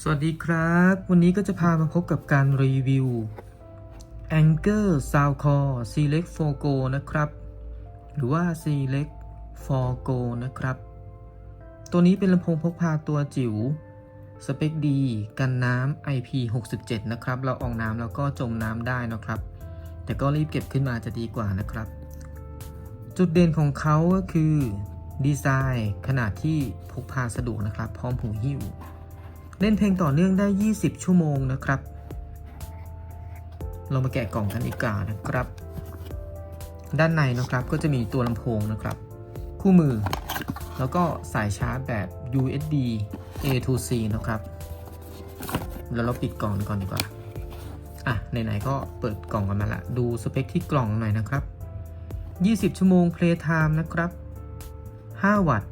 สวัสดีครับ วันนี้ก็จะพามาพบกับการรีวิว Anchor Soundcore Select 4 Go นะครับ หรือว่า Select 4 Go นะครับ ตัวนี้เป็นลำโพงพกพาตัวจิ๋ว สเปคดี กันน้ำ IP67 นะครับ เราออกน้ำแล้วก็จมน้ำได้นะครับ แต่ก็รีบเก็บขึ้นมาจะดีกว่านะครับ จุดเด่นของเขาก็คือ ดีไซน์ขนาดที่พกพาสะดวกนะครับ พร้อมหูหิ้ว เล่นเพลงต่อเนื่องได้ 20 ชั่วโมงนะครับ เรามาแกะกล่องกันอีกกานะครับ ด้านในนะครับก็จะมีตัวลำโพงนะครับ คู่มือ แล้วก็สายชาร์จแบบ USB A to C นะครับแล้วเราปิดกล่องก่อนดีกว่า อะ ไหน ๆ ก็เปิดกล่องกันมาละ ดูสเปคที่กล่องหน่อยนะครับ 20 ชั่วโมง Playtime นะครับ 5 วัตต์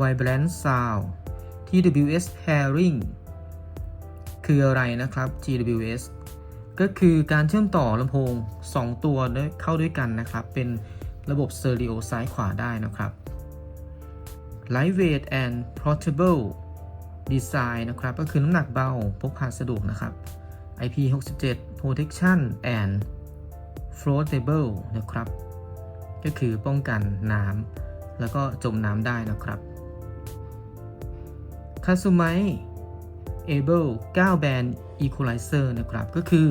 Vibrant Sound TWS pairing คืออะไรนะครับ TWS ก็คือการเชื่อมต่อลำโพง 2 ตัวด้วยเข้าด้วยกันนะครับ เป็นระบบสเตอริโอซ้ายขวาได้นะครับ Lightweight and Portable Design นะครับ ก็คือน้ำหนักเบาพกพาสะดวกนะครับ IP67 Protection and Floatable นะครับ ก็คือป้องกันน้ำแล้วก็จมน้ำได้นะครับคาซูไม Able 9 Band Equalizer นะครับ ก็คือ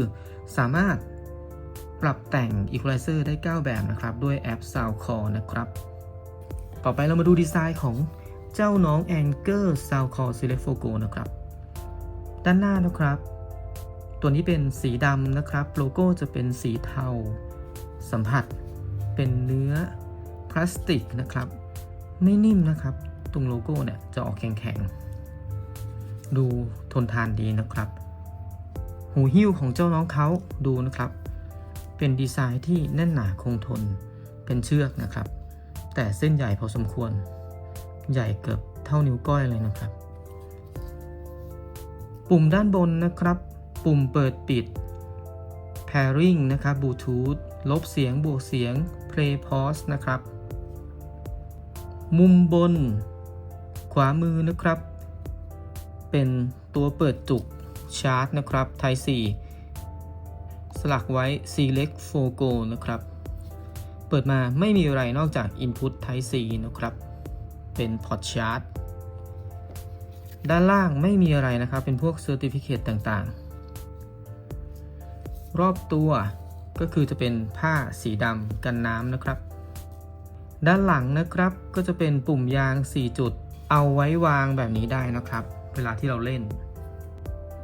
สามารถปรับแต่ง Equalizer ได้ 9 แบบนะครับ ด้วยแอป Soundcore นะครับ ต่อไปเรามาดูดีไซน์ของเจ้าน้อง Anchor Soundcore Select Fogo นะครับ ด้านหน้านะครับ ตัวนี้เป็นสีดำนะครับ โลโก้จะเป็นสีเทา สัมผัสเป็นเนื้อพลาสติกนะครับ ไม่นิ่มนะครับ ตรงโลโก้เนี่ยจะออกแข็งๆ ดูทนทานดีนะครับ หูหิ้วของเจ้าน้องเขาดูนะครับ เป็นดีไซน์ที่แน่นหนาคงทนเป็นเชือกนะครับ แต่เส้นใหญ่พอสมควร ใหญ่เกือบเท่านิ้วก้อยเลยนะครับ ปุ่มด้านบนนะครับ ปุ่มเปิดปิด pairing นะครับ Bluetooth ลบเสียงบวกเสียง play pause นะครับ มุมบน ขวามือนะครับ เป็นตัวเปิดจุกชาร์จนะครับ Type C สลักไว้ Select 4 Go นะครับ เปิดมาไม่มีอะไรนอกจาก Input Type C นะครับ เป็นพอร์ตชาร์จด้านล่างไม่มีอะไรนะครับ เป็นพวก Certificate ต่างๆ รอบตัวก็คือจะเป็นผ้าสีดำกันน้ำนะครับ ด้านหลังนะครับก็จะเป็นปุ่มยาง 4 จุด เอาไว้วางแบบนี้ได้นะครับ เวลาที่เราเล่น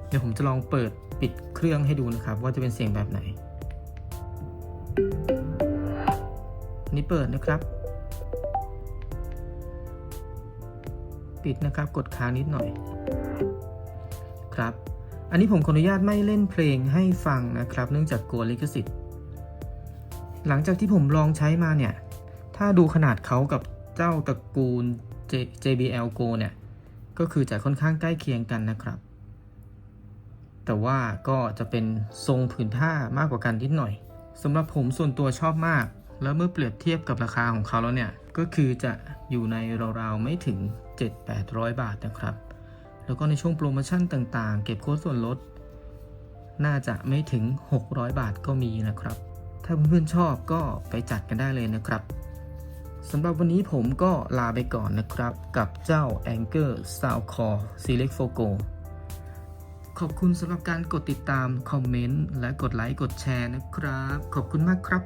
เดี๋ยวผมจะลองเปิดปิดเครื่องให้ดูนะครับ ว่าจะเป็นเสียงแบบไหนนี่เปิดนะครับ ปิดนะครับกดค้างนิดหน่อย ครับ อันนี้ผมขออนุญาตไม่เล่นเพลงให้ฟังนะครับ เนื่องจากกลัวลิขสิทธิ์ หลังจากที่ผมลองใช้มาเนี่ย ถ้าดูขนาดเขากับเจ้าตระกูล J- JBL Go เนี่ย ก็คือจะค่อนข้างใกล้เคียงกันนะครับ แต่ว่าก็จะเป็นทรงผืนผ้ามากกว่ากันนิดหน่อยสำหรับผมส่วนตัวชอบมาก แล้วเมื่อเปรียบเทียบกับราคาของเขาแล้วเนี่ย ก็คือจะอยู่ในราวๆไม่ถึง 7-800 บาทนะครับ แล้วก็ในช่วงโปรโมชั่นต่างๆ เก็บโค้ดส่วนลด น่าจะไม่ถึง 600 บาทก็มีนะครับ ถ้าเพื่อนๆชอบก็ไปจัดกันได้เลยนะครับ สำหรับวันนี้ผมก็ลาไปก่อนนะครับ กับเจ้า Anchor Soundcore Select 4 Go ขอบคุณสำหรับการกดติดตาม คอมเมนต์ และกดไลค์ กดแชร์นะครับ ขอบคุณมากครับ